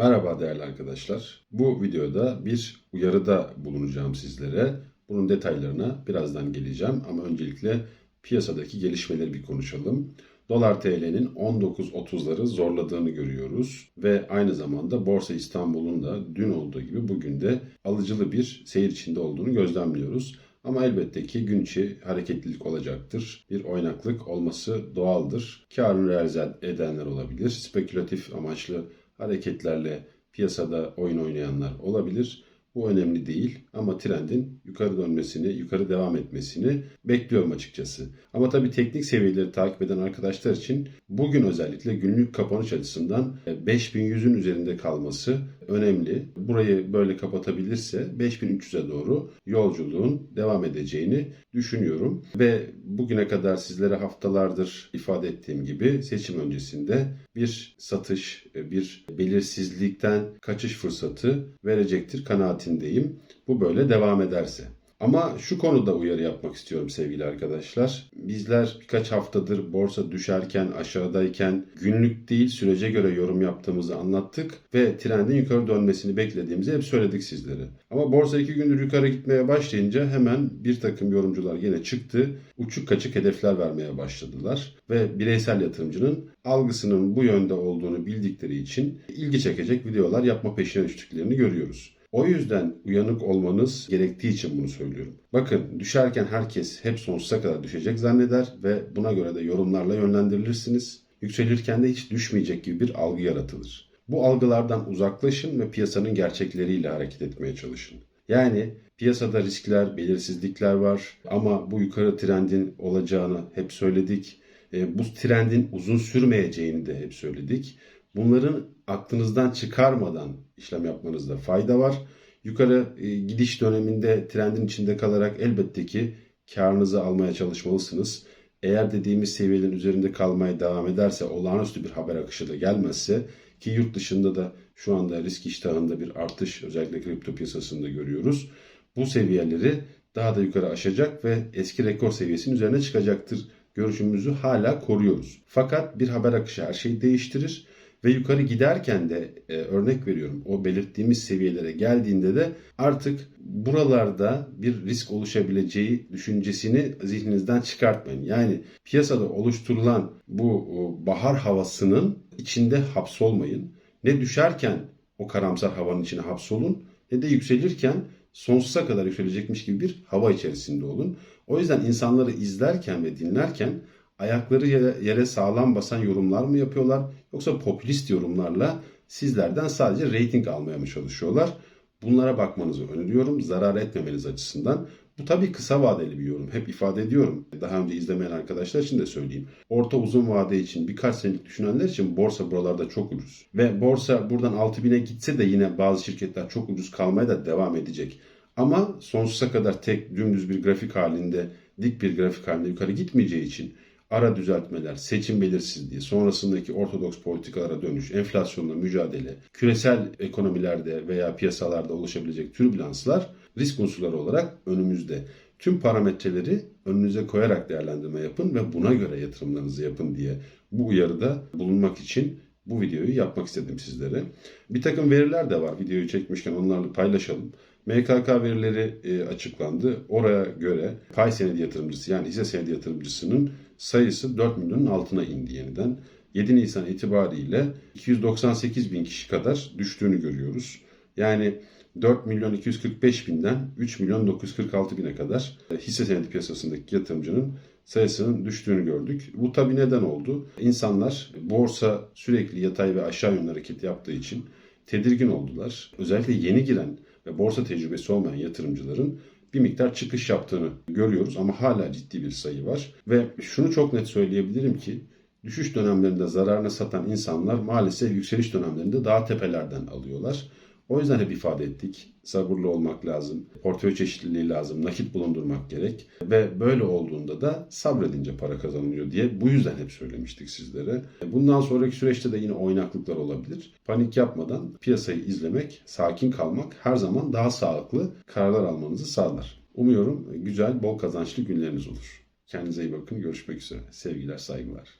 Merhaba değerli arkadaşlar. Bu videoda bir uyarıda bulunacağım sizlere. Bunun detaylarına birazdan geleceğim ama öncelikle piyasadaki gelişmeleri bir konuşalım. Dolar TL'nin 19.30'ları zorladığını görüyoruz ve aynı zamanda Borsa İstanbul'un da dün olduğu gibi bugün de alıcılı bir seyir içinde olduğunu gözlemliyoruz. Ama elbette ki gün içi hareketlilik olacaktır. Bir oynaklık olması doğaldır. Karını realize edenler olabilir. Spekülatif amaçlı hareketlerle piyasada oyun oynayanlar olabilir. Bu önemli değil ama trendin yukarı dönmesini, yukarı devam etmesini bekliyorum açıkçası. Ama tabii teknik seviyeleri takip eden arkadaşlar için bugün özellikle günlük kapanış açısından 5100'ün üzerinde kalması önemli. Burayı böyle kapatabilirse 5300'e doğru yolculuğun devam edeceğini düşünüyorum. Ve bugüne kadar sizlere haftalardır ifade ettiğim gibi seçim öncesinde bir satış, bir belirsizlikten kaçış fırsatı verecektir kanaatindeyim. Bu böyle devam ederse. Ama şu konuda uyarı yapmak istiyorum sevgili arkadaşlar. Bizler birkaç haftadır borsa düşerken, aşağıdayken günlük değil sürece göre yorum yaptığımızı anlattık ve trendin yukarı dönmesini beklediğimizi hep söyledik sizlere. Ama borsa iki gündür yukarı gitmeye başlayınca hemen bir takım yorumcular yine çıktı. Uçuk kaçık hedefler vermeye başladılar ve bireysel yatırımcının algısının bu yönde olduğunu bildikleri için ilgi çekecek videolar yapma peşine düştüklerini görüyoruz. O yüzden uyanık olmanız gerektiği için bunu söylüyorum. Bakın düşerken herkes hep sonsuza kadar düşecek zanneder ve buna göre de yorumlarla yönlendirilirsiniz. Yükselirken de hiç düşmeyecek gibi bir algı yaratılır. Bu algılardan uzaklaşın ve piyasanın gerçekleriyle hareket etmeye çalışın. Yani piyasada riskler, belirsizlikler var ama bu yukarı trendin olacağını hep söyledik. E, bu trendin uzun sürmeyeceğini de hep söyledik. Bunların aklınızdan çıkarmadan işlem yapmanızda fayda var. Yukarı e, gidiş döneminde trendin içinde kalarak elbette ki karınızı almaya çalışmalısınız. Eğer dediğimiz seviyelerin üzerinde kalmaya devam ederse, olağanüstü bir haber akışı da gelmezse ki yurt dışında da şu anda risk iştahında bir artış özellikle kripto piyasasında görüyoruz. Bu seviyeleri daha da yukarı aşacak ve eski rekor seviyesinin üzerine çıkacaktır görüşümüzü hala koruyoruz. Fakat bir haber akışı her şeyi değiştirir ve yukarı giderken de e, örnek veriyorum o belirttiğimiz seviyelere geldiğinde de artık buralarda bir risk oluşabileceği düşüncesini zihninizden çıkartmayın. Yani piyasada oluşturulan bu bahar havasının içinde hapsolmayın. Ne düşerken o karamsar havanın içine hapsolun ne de yükselirken sonsuza kadar yükselecekmiş gibi bir hava içerisinde olun. O yüzden insanları izlerken ve dinlerken ayakları yere, sağlam basan yorumlar mı yapıyorlar yoksa popülist yorumlarla sizlerden sadece reyting almaya mı çalışıyorlar? Bunlara bakmanızı öneriyorum zarar etmemeniz açısından. Bu tabii kısa vadeli bir yorum. Hep ifade ediyorum. Daha önce izlemeyen arkadaşlar için de söyleyeyim. Orta uzun vade için birkaç senelik düşünenler için borsa buralarda çok ucuz. Ve borsa buradan 6000'e gitse de yine bazı şirketler çok ucuz kalmaya da devam edecek. Ama sonsuza kadar tek dümdüz bir grafik halinde, dik bir grafik halinde yukarı gitmeyeceği için ara düzeltmeler, seçim belirsizliği, sonrasındaki ortodoks politikalara dönüş, enflasyonla mücadele, küresel ekonomilerde veya piyasalarda oluşabilecek türbülanslar risk unsurları olarak önümüzde. Tüm parametreleri önünüze koyarak değerlendirme yapın ve buna göre yatırımlarınızı yapın diye bu uyarıda bulunmak için bu videoyu yapmak istedim sizlere. Bir takım veriler de var. Videoyu çekmişken onlarla paylaşalım. MKK verileri e, açıklandı. Oraya göre pay senedi yatırımcısı yani hisse senedi yatırımcısının sayısı 4 milyonun altına indi yeniden. 7 Nisan itibariyle 298 bin kişi kadar düştüğünü görüyoruz. Yani 4 milyon 245 binden 3 milyon 946 bine kadar hisse senedi piyasasındaki yatırımcının sayısının düştüğünü gördük. Bu tabi neden oldu? İnsanlar borsa sürekli yatay ve aşağı yönlü hareket yaptığı için tedirgin oldular. Özellikle yeni giren ve borsa tecrübesi olmayan yatırımcıların bir miktar çıkış yaptığını görüyoruz ama hala ciddi bir sayı var. Ve şunu çok net söyleyebilirim ki düşüş dönemlerinde zararına satan insanlar maalesef yükseliş dönemlerinde daha tepelerden alıyorlar. O yüzden hep ifade ettik. Sabırlı olmak lazım. Portföy çeşitliliği lazım. Nakit bulundurmak gerek. Ve böyle olduğunda da sabredince para kazanılıyor diye bu yüzden hep söylemiştik sizlere. Bundan sonraki süreçte de yine oynaklıklar olabilir. Panik yapmadan piyasayı izlemek, sakin kalmak her zaman daha sağlıklı kararlar almanızı sağlar. Umuyorum güzel, bol kazançlı günleriniz olur. Kendinize iyi bakın. Görüşmek üzere. Sevgiler, saygılar.